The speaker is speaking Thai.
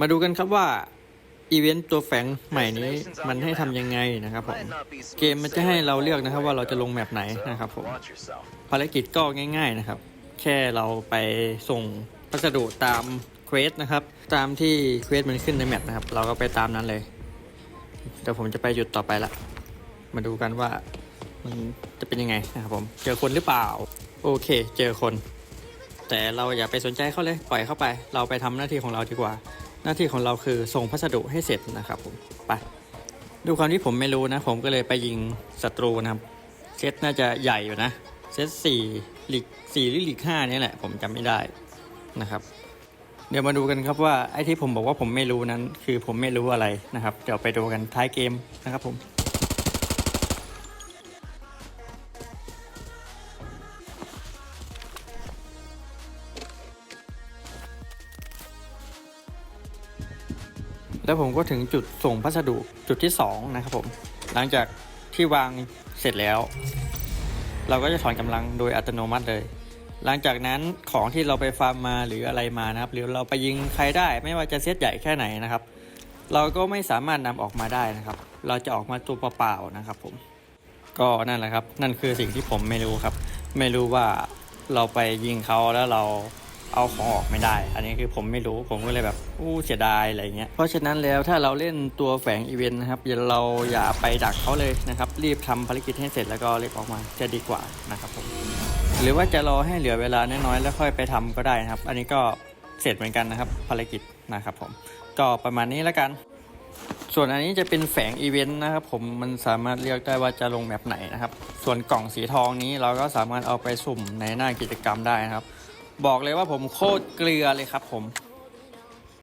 มาดูกันครับว่า อีเวนต์ตัวแฝงใหม่นี้มันให้ทำยังไงนะครับผม เกมมันจะให้เราเลือกนะครับว่าเราจะลงแมปไหนนะครับผม ภารกิจก็ง่าย ๆนะครับ แค่เราไปส่งพัสดุตามเควสนะครับ ตามที่เควสมันขึ้นในแมปนะครับ เราก็ไปตามนั้นเลย เดี๋ยวผมจะไปหยุดต่อไปละ มาดูกันว่ามันจะเป็นยังไงนะครับผม เจอคนหรือเปล่า โอเค เจอคน แต่เราอย่าไปสนใจเขาเลย ปล่อยเข้าไป เราไปทำหน้าที่ของเราดีกว่า หน้าที่ของเราคือส่งพัสดุให้เสร็จนะครับผมไปดูความที่ผมไม่รู้นะ ผมก็เลยไปยิงศัตรูนะครับเซตน่าจะใหญ่อยู่นะเซตสี่ลีกสี่หรือลีกห้านี่แหละ ผมจำไม่ได้นะครับ เดี๋ยวมาดูกันครับว่าไอ้ที่ผมบอกว่าผมไม่รู้นั้น คือผมไม่รู้อะไรนะครับ เดี๋ยวไปดูกันท้ายเกมนะครับผม แล้วผมก็ถึงจุดส่งพัสดุจุดที่ 2 นะครับผม หลังจากที่วางเสร็จแล้ว เราก็จะถอนกำลังโดยอัตโนมัติเลย หลังจากนั้นของที่เราไปฟาร์มมาหรืออะไรมานะครับ หรือเราไปยิงใครได้ไม่ว่าจะเซตใหญ่แค่ไหนนะครับ เราก็ไม่สามารถนำออกมาได้นะครับ เราจะออกมาตัวเปล่าๆนะครับผมก็นั่นแหละครับ นั่นคือสิ่งที่ผมไม่รู้ครับ ไม่รู้ว่าเราไปยิงเขาแล้วเรา เอาของออกไม่ได้ อันนี้คือผมไม่รู้ผมก็เลยแบบอู้เสียดายอะไรเงี้ยเพราะฉะนั้นแล้วถ้าเราเล่นตัวแฝงอีเวนต์นะครับอย่าเราอย่าไปดักเขาเลยนะครับ รีบทำภารกิจให้เสร็จแล้วก็เรียกออกมาจะดีกว่านะครับผมหรือว่าจะรอให้เหลือเวลาน้อยๆแล้วค่อยไปทำก็ได้นะครับ อันนี้ก็เสร็จเหมือนกันนะครับ ภารกิจนะครับผมก็ประมาณนี้แล้วกัน ส่วนอันนี้จะเป็นแฝงอีเวนต์นะครับผมมันสามารถเลือกได้ว่าจะลงแมปไหนนะครับ ส่วนกล่องสีทองนี้เราก็สามารถเอาไปสุ่มในหน้ากิจกรรมได้นะครับ บอกเลยว่าผมโคตรเกลือเลยครับผม